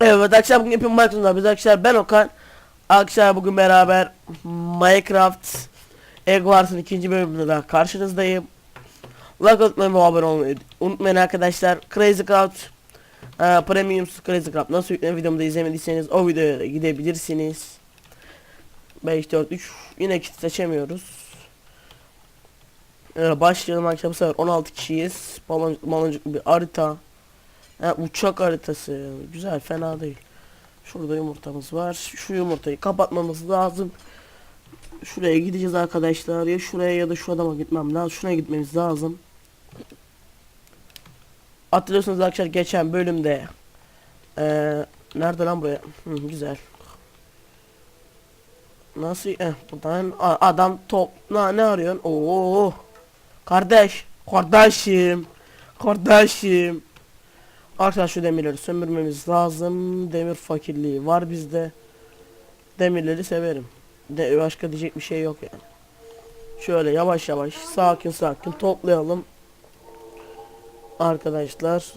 Evet akşam bugün yapayım Minecraft'da biz arkadaşlar ben Okan. Akşam bugün beraber Minecraft Egg Wars'ın ikinci bölümünde daha karşınızdayım. Like atmayı ve abone olmayı unutmayın arkadaşlar. Crazy Craft e, Premium Crazy Craft nasıl yüklenir videomu da izlemediyseniz o videoya da gidebilirsiniz. 5 4 3 yine kit seçemiyoruz. E, Başlayalım. Arkadaşlar bu sefer 16 kişiyiz. Baloncuk, baloncuk bir harita Ha, uçak haritası. Güzel fena değil. Şurada yumurtamız var. Şu yumurtayı kapatmamız lazım. Şuraya gideceğiz arkadaşlar. Ya şuraya ya da şu adama gitmem lazım. Şuraya gitmemiz lazım. Hatırlıyorsunuz arkadaşlar geçen bölümde ee, nerede lan buraya? Hı, güzel. Nasıl? Eh, buradan adam top na, ne arıyorsun? Oo. Kardeş, kardeşim. Kardeşim. Arkadaşlar şu demirleri sömürmemiz lazım. Demir fakirliği var bizde. Demirleri severim. De başka diyecek bir şey yok yani. Şöyle yavaş yavaş sakin sakin toplayalım. Arkadaşlar.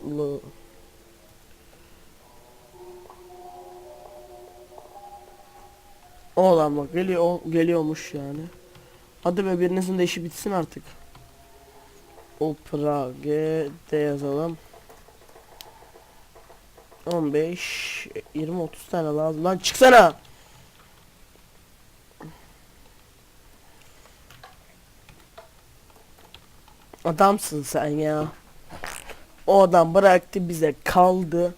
Oğlan bak geliyor geliyormuş yani. Hadi be birinizin de işi bitsin artık. Opera G de yazalım. 15 20 30 tane lazım lan çıksana. Adamsın sen ya. O adam bıraktı bize kaldı.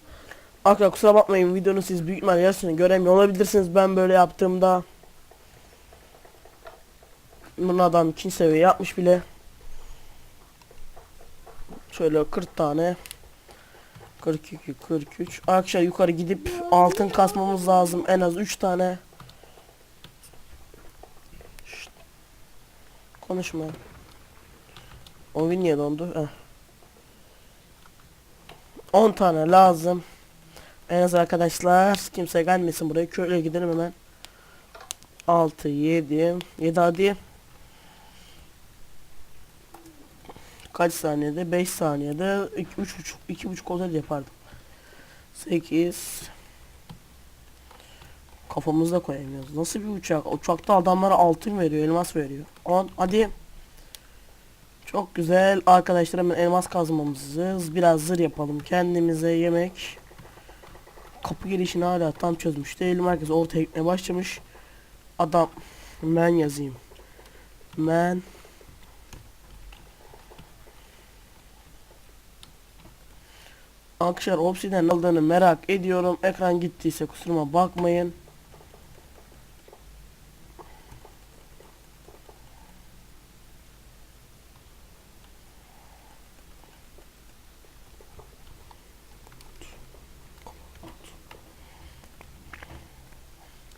Arkadaşlar kusura bakmayın videonun siz büyük ihtimalle yarısını göremiyor olabilirsiniz ben böyle yaptığımda. Bunun adam ikinci seviye yapmış bile. Şöyle 40 tane. 42 43 Arkadaşlar yukarı gidip altın kasmamız lazım. En az 3 tane. Şşt. Konuşma. Oyun niye dondu? Heh. 10 tane lazım. En az arkadaşlar kimse gelmesin buraya. Köyle gidelim hemen. 6 7 7 hadi kaç saniyede? 5 saniyede 3.5 2.5 olsaydı yapardım. 8 kafamızda koyamıyoruz. Nasıl bir uçak? Uçakta adamlara altın veriyor elmas veriyor. 10 hadi. Çok güzel. Arkadaşlar hemen elmas kazmamızı biraz zır yapalım. Kendimize yemek. Kapı girişini hala tam çözmüş değilim herkes ortaya gitmeye başlamış. Adam men yazayım. Men Arkadaşlar obsiden aldığını merak ediyorum. Ekran gittiyse kusuruma bakmayın.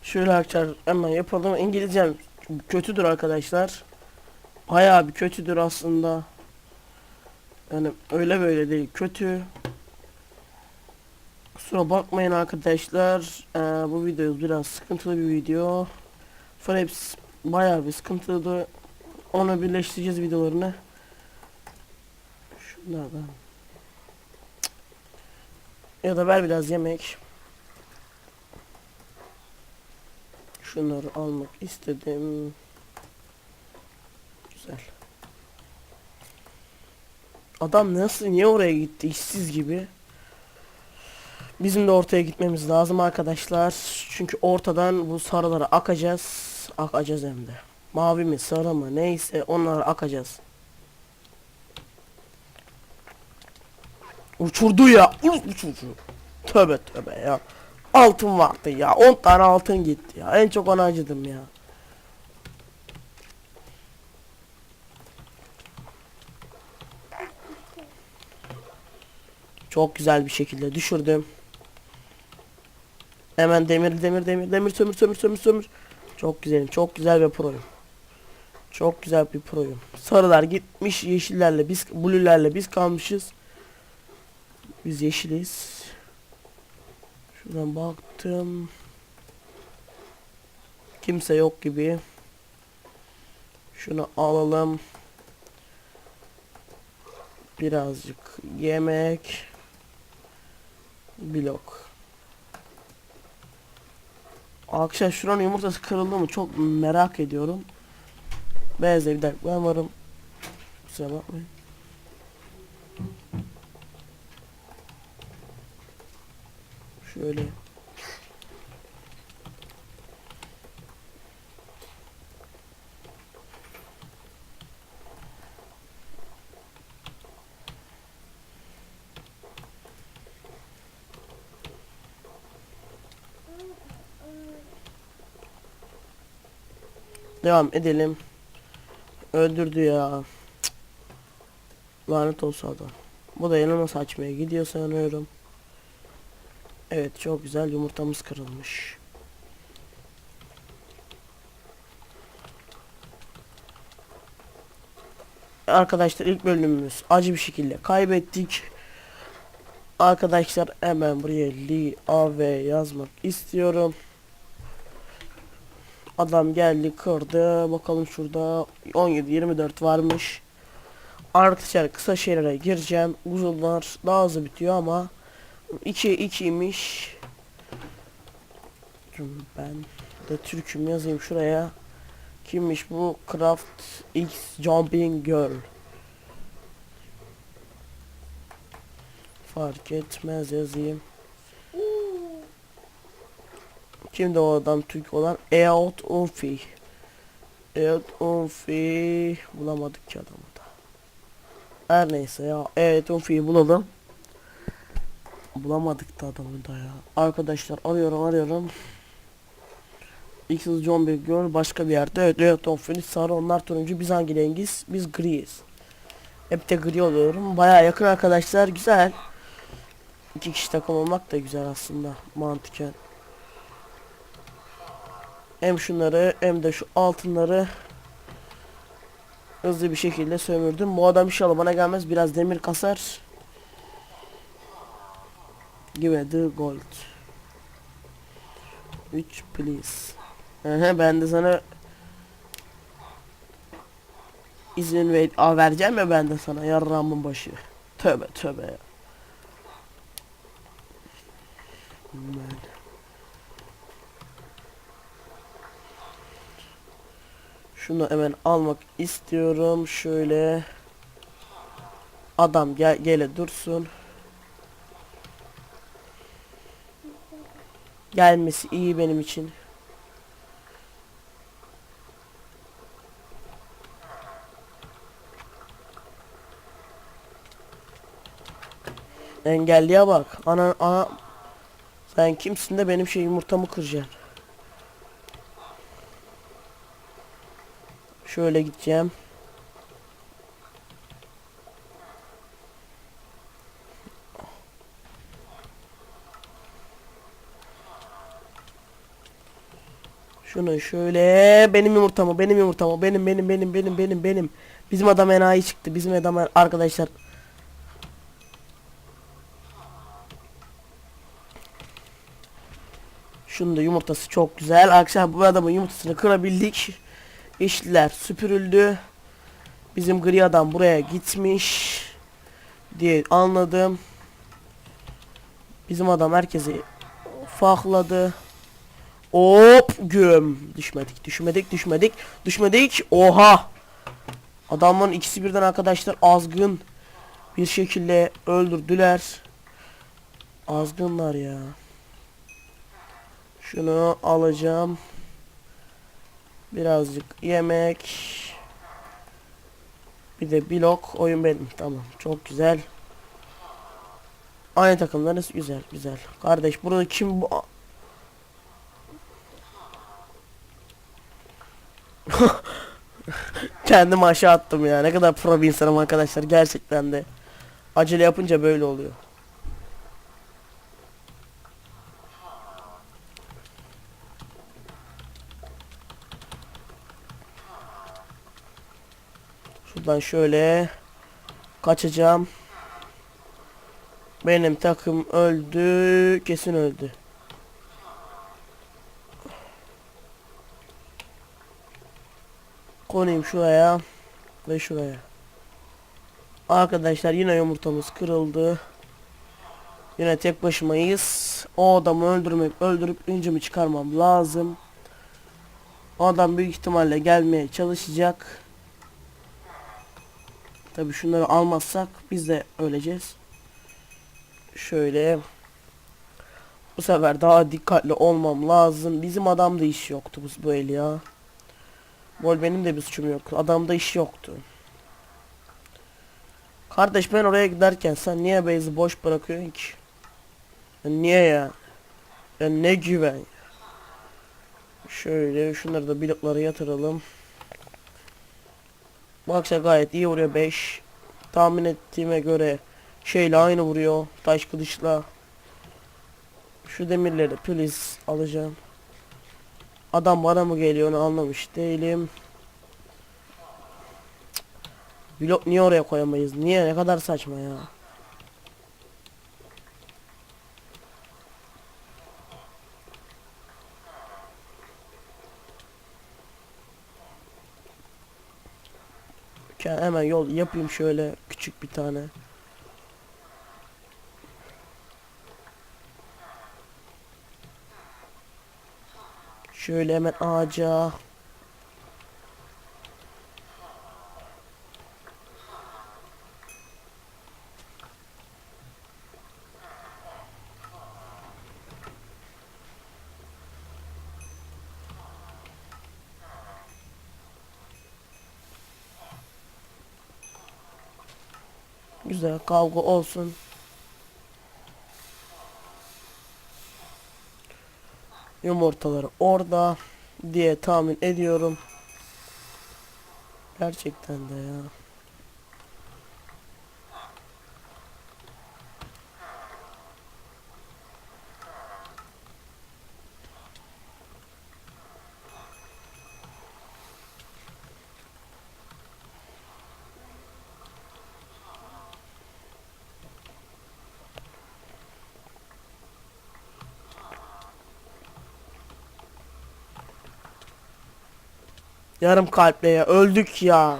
Şöyle arkadaşlar hemen yapalım. İngilizcem kötüdür arkadaşlar. Bayağı bir kötüdür aslında. Yani öyle böyle değil. Kötü. Kusura bakmayın arkadaşlar. Ee, bu video biraz sıkıntılı bir video. Fraps bayağı bir sıkıntılıydı. Onu birleştireceğiz videolarını. Şunlardan. Ya da ver biraz yemek. Şunları almak istedim. Güzel. Adam nasıl niye oraya gitti işsiz gibi? Bizim de ortaya gitmemiz lazım arkadaşlar. Çünkü ortadan bu sarılara akacağız. Akacağız hem de. Mavi mi sarı mı neyse onlara akacağız. Uçurdu ya. Uçurdu. Tövbe tövbe ya. Altın vardı ya. 10 tane altın gitti ya. En çok ona acıdım ya. Çok güzel bir şekilde düşürdüm. Hemen demir demir demir demir sömür sömür sömür sömür. Çok güzelim. Çok güzel bir proyum. Çok güzel bir proyum. Sarılar gitmiş yeşillerle biz blue'lerle biz kalmışız. Biz yeşiliz. Şuradan baktım. Kimse yok gibi. Şunu alalım. Birazcık yemek. Blok. Arkadaşlar şuranın yumurtası kırıldı mı çok merak ediyorum. Beyazda bir dakika ben varım. Kusura bakmayın. Şöyle. Devam edelim. Öldürdü ya. Lanet olsa adam. Bu da elmas açmaya gidiyor sanıyorum. Evet çok güzel yumurtamız kırılmış. Arkadaşlar ilk bölümümüz acı bir şekilde kaybettik. Arkadaşlar hemen buraya Li AV yazmak istiyorum. Adam geldi kırdı. Bakalım şurada 17-24 varmış. Arkadaşlar kısa şeylere gireceğim. Uzunlar daha hızlı bitiyor ama 2 2'ymiş. Ben de Türk'üm yazayım şuraya. Kimmiş bu? Craft X Jumping Girl. Fark etmez yazayım. Kimdi o adam Türk olan? Eout Unfi. Eout Unfi. Bulamadık ki adamı da. Her neyse ya. Evet Unfi'yi bulalım. Bulamadık da adamı da ya. Arkadaşlar arıyorum arıyorum. X John bir Girl başka bir yerde. Evet evet Unfi'nin sarı onlar turuncu. Biz hangi rengiz? Biz griyiz. Hep de gri oluyorum. Baya yakın arkadaşlar. Güzel. İki kişi takım olmak da güzel aslında. Mantıken. Hem şunları hem de şu altınları hızlı bir şekilde sömürdüm. Bu adam inşallah bana gelmez. Biraz demir kasar. Give the gold. 3 please. Aha, ben de sana izin ver Aa, vereceğim ya ben de sana yarramın başı. Tövbe tövbe. Ben. Şunu hemen almak istiyorum. Şöyle. Adam gel gele dursun. Gelmesi iyi benim için. Engelliye bak. Ana ana sen kimsin de benim şey yumurtamı kıracaksın. Şöyle gideceğim. Şunu şöyle benim yumurtamı benim yumurtamı benim benim benim benim benim benim bizim adam enayi çıktı bizim adam arkadaşlar Şunun da yumurtası çok güzel. Akşam bu adamın yumurtasını kırabildik. İşler süpürüldü. Bizim gri adam buraya gitmiş diye anladım. Bizim adam herkesi fakladı. Hop güm. Düşmedik, düşmedik, düşmedik, düşmedik. Oha. Adamın ikisi birden arkadaşlar azgın bir şekilde öldürdüler. Azgınlar ya. Şunu alacağım. Birazcık yemek. Bir de blok oyun benim. Tamam. Çok güzel. Aynı takımlarız. Güzel güzel. Kardeş burada kim bu? Kendimi aşağı attım ya. Ne kadar pro bir insanım arkadaşlar. Gerçekten de. Acele yapınca böyle oluyor. Şuradan şöyle kaçacağım. Benim takım öldü. Kesin öldü. Konayım şuraya ve şuraya. Arkadaşlar yine yumurtamız kırıldı. Yine tek başımayız. O adamı öldürmek, öldürüp incimi çıkarmam lazım. O adam büyük ihtimalle gelmeye çalışacak. Tabi şunları almazsak biz de öleceğiz. Şöyle. Bu sefer daha dikkatli olmam lazım. Bizim adamda iş yoktu bu, el ya. Bol benim de bir suçum yok. Adamda iş yoktu. Kardeş ben oraya giderken sen niye base'i boş bırakıyorsun ki? Ya niye ya? Ya ne güven? Şöyle şunları da bloklara yatıralım. Baksa gayet iyi vuruyor 5. Tahmin ettiğime göre şeyle aynı vuruyor. Taş kılıçla. Şu demirleri please alacağım. Adam bana mı geliyor onu anlamış değilim. Blok niye oraya koyamayız? Niye? Ne kadar saçma ya. Hemen yol yapayım şöyle küçük bir tane. Şöyle hemen ağaca. Güzel kavga olsun. Yumurtaları orada diye tahmin ediyorum. Gerçekten de ya. Yarım kalple ya öldük ya.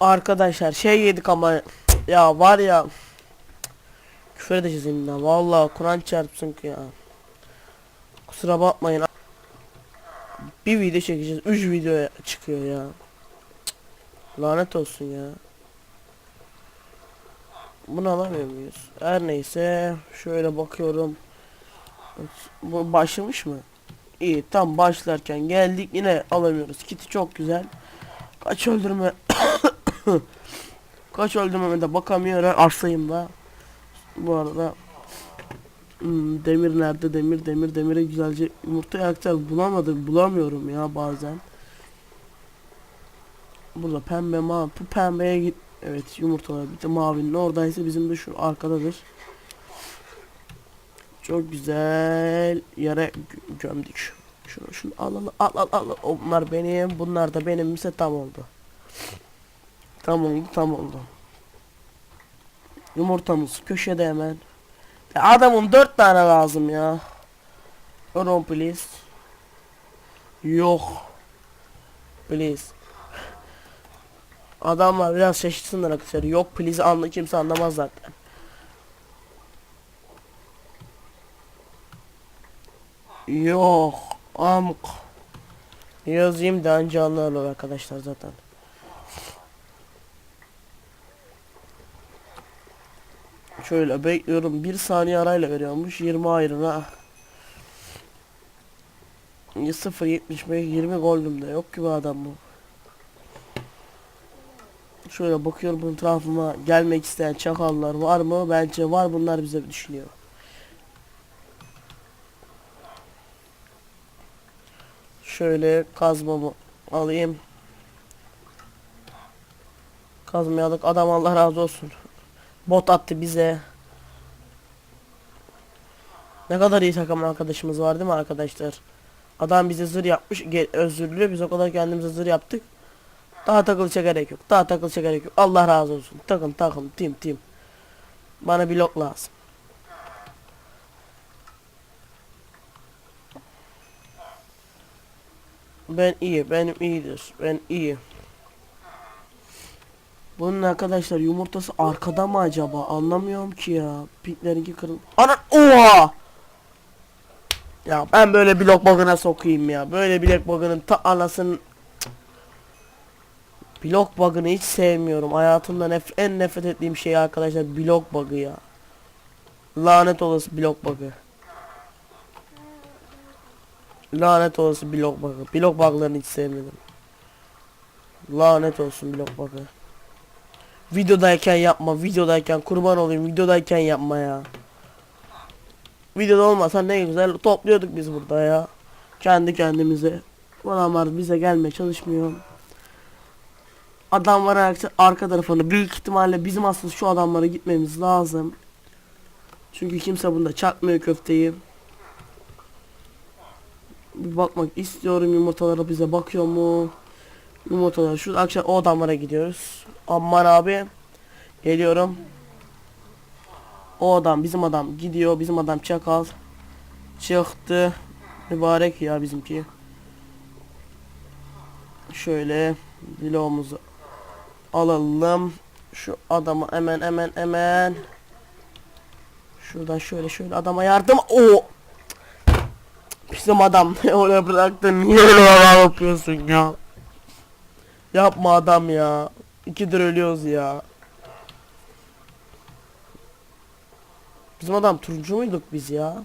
Arkadaşlar şey yedik ama ya var ya küfür edeceğiz yeniden vallahi Kur'an çarpsın ki ya. Kusura bakmayın. Bir video çekeceğiz. 3 video çıkıyor ya. Lanet olsun ya. Bunu alamıyor muyuz? Her neyse şöyle bakıyorum. Bu başlamış mı? İyi tam başlarken geldik yine alamıyoruz. Kiti çok güzel. Kaç öldürme Kaç öldürmeme de bakamıyor arsayım da. Bu arada hmm, demir nerede demir demir demire güzelce yumurta yakacağız bulamadım bulamıyorum ya bazen. Burada pembe mavi bu pembeye git evet yumurtalar bir de mavinin oradaysa bizim de şu arkadadır. Çok güzel yere gö- gömdük. Şunu şunu al al al al al. Onlar benim, bunlar da benim ise tam oldu. Tam oldu, tam oldu. Yumurtamız köşede hemen. Adamım dört tane lazım ya. Ron please. Yok. Please. Adamlar biraz şaşırsınlar arkadaşlar. Yok please anla kimse anlamaz zaten. Yok. Amk. Yazayım da anca anlarlar arkadaşlar zaten. Şöyle bekliyorum. Bir saniye arayla veriyormuş. 20 ayrına. 0.75 20 goldüm de yok gibi adam bu. Şöyle bakıyorum etrafıma gelmek isteyen çakallar var mı? Bence var bunlar bize düşünüyor. Şöyle kazmamı alayım. Kazmayı aldık. Adam Allah razı olsun. Bot attı bize. Ne kadar iyi takım arkadaşımız var değil mi arkadaşlar? Adam bize zır yapmış. Özür diliyor. Biz o kadar kendimize zır yaptık. Daha takılacak gerek yok. Daha takılacak gerek yok. Allah razı olsun. Takım takım tim tim. Bana blok lazım. Ben iyi. Benim iyidir. Ben iyi. Bunun arkadaşlar yumurtası arkada mı acaba? Anlamıyorum ki ya. Pinklerinki kırıl. Ana oha! Ya ben böyle blok bug'ına sokayım ya. Böyle blok bug'ının ta anasının Blok bug'ını hiç sevmiyorum. Hayatımda nef en nefret ettiğim şey arkadaşlar blok bug'ı ya. Lanet olası blok bug'ı. Lanet olası blok bug'ı. Blok bug'larını hiç sevmedim. Lanet olsun blok bug'ı. Videodayken yapma. Videodayken kurban olayım. Videodayken yapma ya. Videoda olmasa ne güzel topluyorduk biz burada ya. Kendi kendimize. Adamlar bize gelmeye çalışmıyor. Adam var arka, arka tarafında. Büyük ihtimalle bizim aslında şu adamlara gitmemiz lazım. Çünkü kimse bunda çakmıyor köfteyi. Bir bakmak istiyorum yumurtalara bize bakıyor mu? Yumurtalar şu akşam o adamlara gidiyoruz. Aman abi. Geliyorum. O adam bizim adam gidiyor. Bizim adam çakal. Çıktı. Mübarek ya bizimki. Şöyle bloğumuzu alalım. Şu adamı hemen hemen hemen. Şuradan şöyle şöyle adama yardım. O Bizim adam ne öyle bıraktın niye öyle yapıyorsun ya? Yapma adam ya. İkidir ölüyoruz ya. Bizim adam turuncu muyduk biz ya?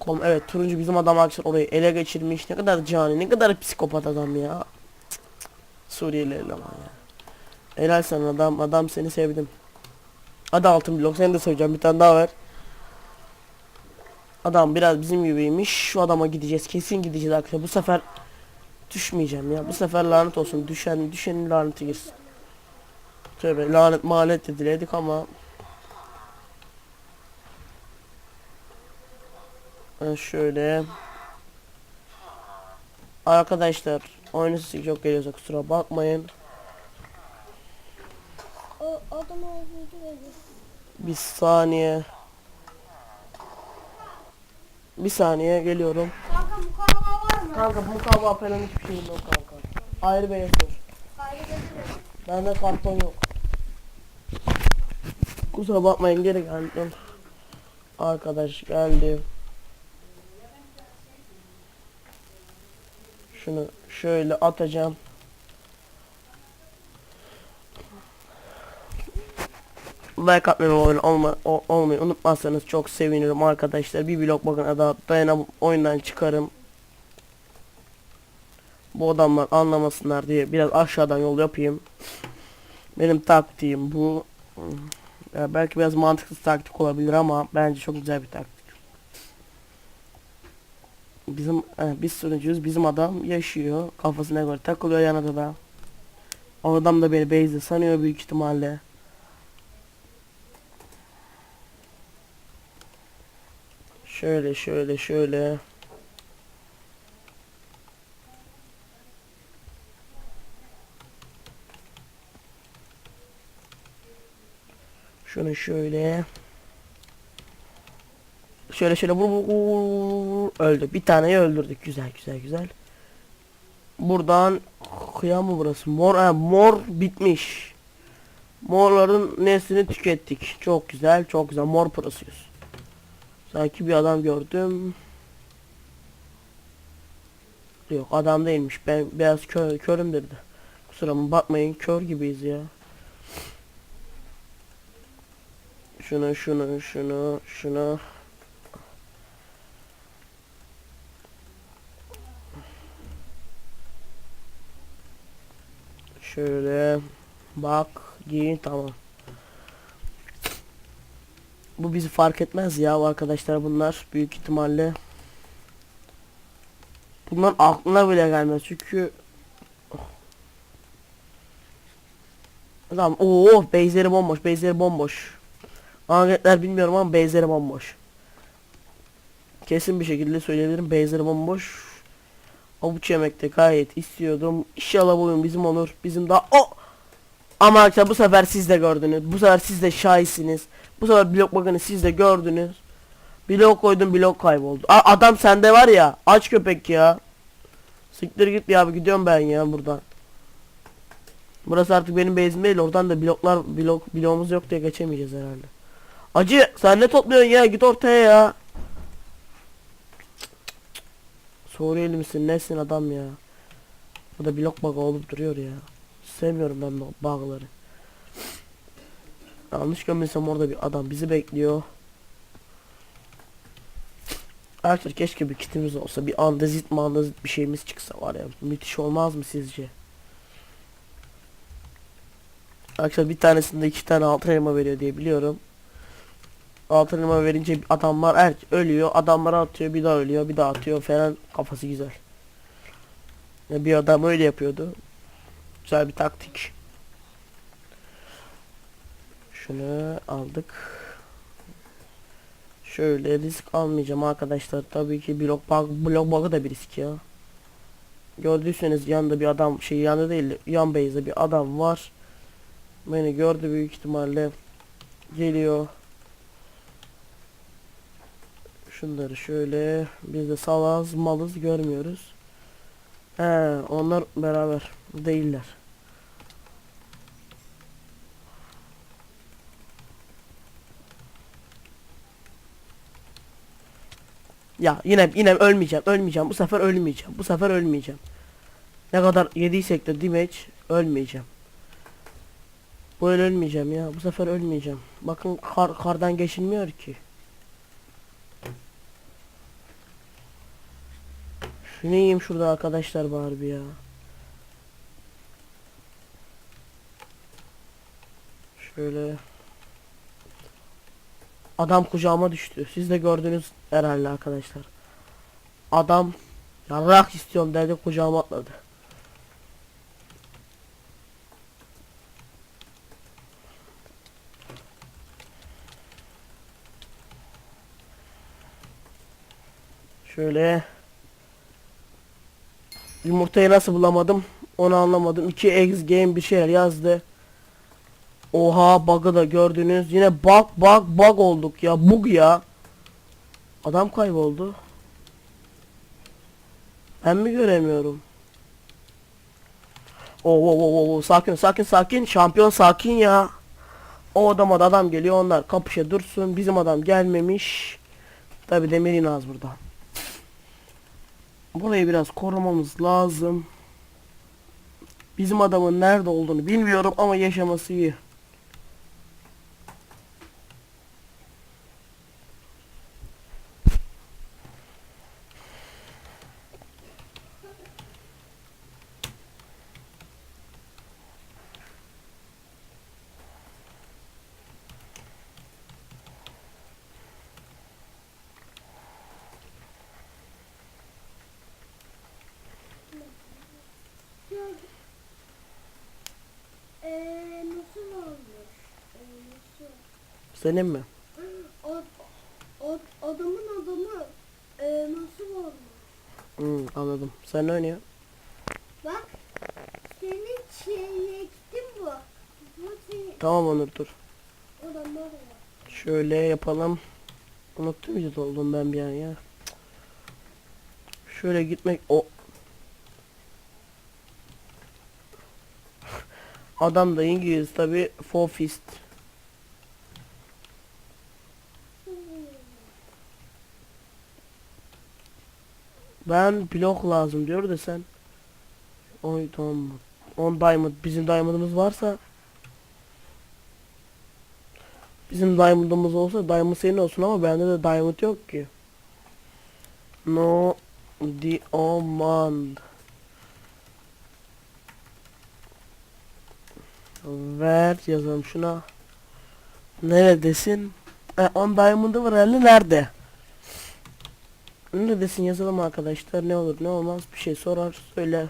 Kom evet turuncu bizim adam akşam orayı ele geçirmiş. Ne kadar cani, ne kadar psikopat adam ya. Cık, cık. Suriyeli eleman ya. Helal sana adam, adam seni sevdim. Hadi altın blok seni de söyleyeceğim bir tane daha ver. Adam biraz bizim gibiymiş. Şu adama gideceğiz. Kesin gideceğiz arkadaşlar. Bu sefer düşmeyeceğim ya. Bu sefer lanet olsun. Düşen düşenin laneti girsin. Tövbe lanet malet de diledik ama Ben şöyle Arkadaşlar oyunu sesi çok geliyorsa kusura bakmayın. O. Bir saniye. Bir saniye geliyorum. Kanka mukavva var mı? Kanka bu kahve falan hiçbir şeyim yok kanka. Ayrı beye sor. Kaybederim. Bende karton yok. Kusura bakmayın geri geldim. Arkadaş geldi. Şunu şöyle atacağım. Like atmayı abone olma, olmayı unutmazsanız çok sevinirim arkadaşlar. Bir blok bakın da dayanam oyundan çıkarım. Bu adamlar anlamasınlar diye biraz aşağıdan yol yapayım. Benim taktiğim bu. Ya belki biraz mantıksız taktik olabilir ama bence çok güzel bir taktik. Bizim eh, biz sunucuyuz. Bizim adam yaşıyor. Kafasına göre takılıyor yanında da. O adam da beni base'de sanıyor büyük ihtimalle. Şöyle şöyle şöyle. Şunu şöyle. Şöyle şöyle vur vur vur, öldü. Bir taneyi öldürdük. Güzel güzel güzel. Buradan kıyam mı burası? Mor ha, mor bitmiş. Morların neslini tükettik. Çok güzel, çok güzel. Mor prosuyuz. Sanki bir adam gördüm. Yok adam değilmiş. Ben biraz kör, körüm dedi. Kusura bakmayın kör gibiyiz ya. Şunu şunu şunu şunu. Şöyle bak giyin tamam. Bu bizi fark etmez ya. Arkadaşlar bunlar büyük ihtimalle. Bunlar aklına bile gelmez. Çünkü Tamam ooo base'leri bomboş base'leri bomboş. Anketler bilmiyorum ama base'leri bomboş. Kesin bir şekilde söyleyebilirim base'leri bomboş. Avuç yemekte gayet istiyordum. İnşallah bu oyun bizim olur bizim daha o Ama arkadaşlar bu sefer siz de gördünüz Bu sefer siz de şahitsiniz Bu sefer blok bakını siz de gördünüz Blok koydum blok kayboldu A Adam sende var ya aç köpek ya Siktir git ya gidiyorum ben ya buradan Burası artık benim base'im değil. Oradan da bloklar blok bloğumuz yok diye geçemeyeceğiz herhalde. Acı sen ne topluyorsun ya? Git ortaya ya. Suriyeli misin? Nesin adam ya? Bu da blok bug olup duruyor ya. Sevmiyorum ben bu bug'ları. Yanlış görmesem orada bir adam bizi bekliyor. Arkadaşlar keşke bir kitimiz olsa bir andezit mandezit bir şeyimiz çıksa var ya müthiş olmaz mı sizce? Arkadaşlar bir tanesinde iki tane altın elma veriyor diye biliyorum. Altın elma verince adamlar er ölüyor adamlara atıyor bir daha ölüyor bir daha atıyor falan kafası güzel. Bir adam öyle yapıyordu. Güzel bir taktik. Şunu aldık. Şöyle risk almayacağım arkadaşlar. Tabii ki blok bug, blok bug'ı da bir risk ya. Gördüyseniz yanında bir adam şey yanında değil yan base'de bir adam var. Beni gördü büyük ihtimalle. Geliyor. Şunları şöyle biz de salaz malız görmüyoruz. He onlar beraber değiller. Ya yine yine ölmeyeceğim, ölmeyeceğim. Bu sefer ölmeyeceğim. Bu sefer ölmeyeceğim. Ne kadar yediysek de damage ölmeyeceğim. Böyle ölmeyeceğim ya. Bu sefer ölmeyeceğim. Bakın kar kardan geçilmiyor ki. Şunu yiyeyim şurada arkadaşlar bari bir ya. Şöyle. Adam kucağıma düştü. Siz de gördünüz herhalde arkadaşlar. Adam yarrak istiyorum dedi kucağıma atladı. Şöyle Yumurtayı nasıl bulamadım onu anlamadım. 2 eggs game bir şeyler yazdı. Oha bug'ı da gördünüz. Yine bug bug bug olduk ya. Bug ya. Adam kayboldu. Ben mi göremiyorum? Oo, oo, oo, oo, sakin sakin sakin. Şampiyon sakin ya. O adama da adam geliyor onlar kapışa dursun. Bizim adam gelmemiş. Tabi Demir az burada. Burayı biraz korumamız lazım. Bizim adamın nerede olduğunu bilmiyorum ama yaşaması iyi. Eee nasıl olmuş? Ee, nasıl? Senin mi? O, o, adamın adamı eee nasıl olmuş? Hmm, anladım. Sen ne oynuyor? Bak senin çeyrektin bu. Bu senin Tamam Onur dur. adamlar var. Şöyle yapalım. Unuttum iyice oldum ben bir an ya. Şöyle gitmek o Adam da İngiliz tabi Fofist. Ben blok lazım diyor da sen. Oy tamam. 10 diamond bizim diamond'ımız varsa Bizim diamond'ımız olsa diamond senin olsun ama bende de diamond yok ki. No diamond. Ver yazalım şuna. Neredesin? E, on diamond'ı var herhalde nerede? Neredesin yazalım arkadaşlar ne olur ne olmaz bir şey sorar söyler.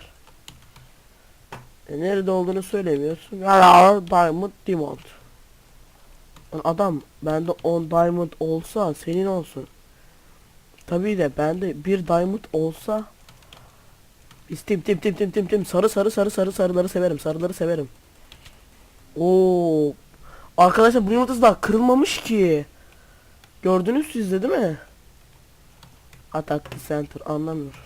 E, nerede olduğunu söylemiyorsun. Diamond diamond. Adam bende 10 diamond olsa senin olsun. Tabii de bende bir diamond olsa biz tim tim tim tim tim tim sarı sarı sarı sarı sarıları severim sarıları severim. Oo. Arkadaşlar bu yumurtası daha kırılmamış ki. Gördünüz siz de değil mi? The center anlamıyor.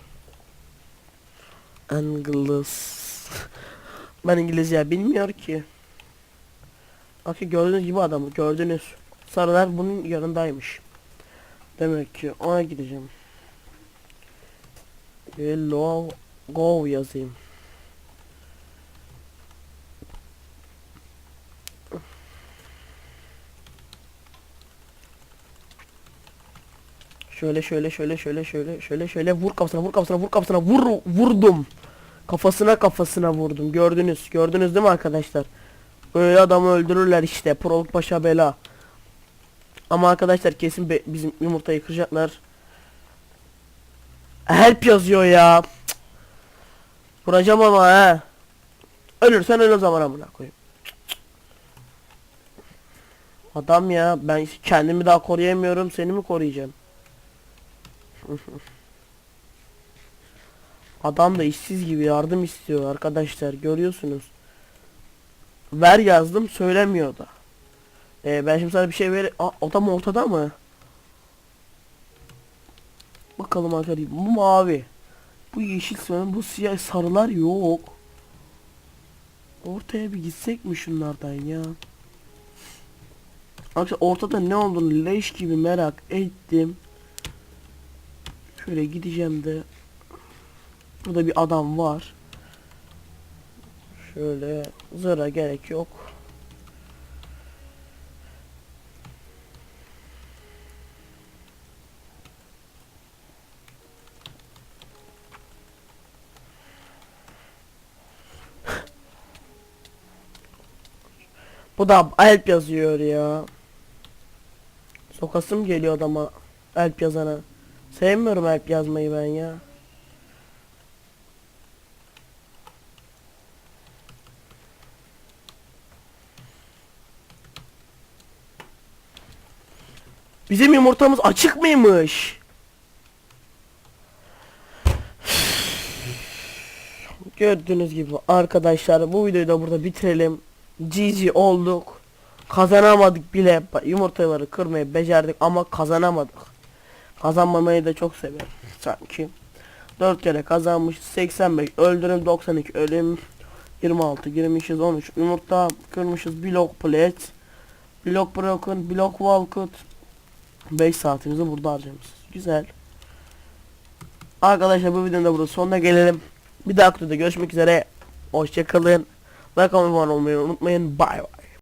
Angles. Ben İngilizce bilmiyor ki. Bakın gördüğünüz gibi adamı gördünüz. Sarılar bunun yanındaymış. Demek ki ona gideceğim. Hello go yazayım. Şöyle şöyle şöyle şöyle şöyle şöyle şöyle vur kafasına vur kafasına vur kafasına vur vurdum. Kafasına kafasına vurdum. Gördünüz. Gördünüz değil mi arkadaşlar? Böyle adamı öldürürler işte. Proluk başa bela. Ama arkadaşlar kesin be- bizim yumurtayı kıracaklar. Help yazıyor ya. Cık. Vuracağım ama he. Ölürsen öl o zaman amına koyayım. Adam ya ben kendimi daha koruyamıyorum seni mi koruyacağım? Adam da işsiz gibi yardım istiyor arkadaşlar görüyorsunuz. Ver yazdım söylemiyor da. Ee, ben şimdi sana bir şey ver. Aa, adam ortada mı? Bakalım arkadaşlar. Bu mavi. Bu yeşil sarı, bu siyah sarılar yok. Ortaya bir gitsek mi şunlardan ya? Arkadaşlar ortada ne olduğunu leş gibi merak ettim. Şöyle gideceğim de. Burada bir adam var. Şöyle zıra gerek yok. Bu da help yazıyor ya. Sokasım geliyor adama help yazana. Sevmiyorum help yazmayı ben ya. Bizim yumurtamız açık mıymış? Gördüğünüz gibi arkadaşlar bu videoyu da burada bitirelim. GG olduk. Kazanamadık bile. Yumurtaları kırmayı becerdik ama kazanamadık. Kazanmamayı da çok severim sanki. 4 kere kazanmış 85 öldürüm 92 ölüm 26 girmişiz 13 yumurta kırmışız blok plate blok broken blok walcott 5 saatimizi burada harcamışız. Güzel. Arkadaşlar bu videonun da burada sonuna gelelim. Bir dahaki videoda görüşmek üzere. Hoşçakalın like abone olmayı unutmayın. Bye bye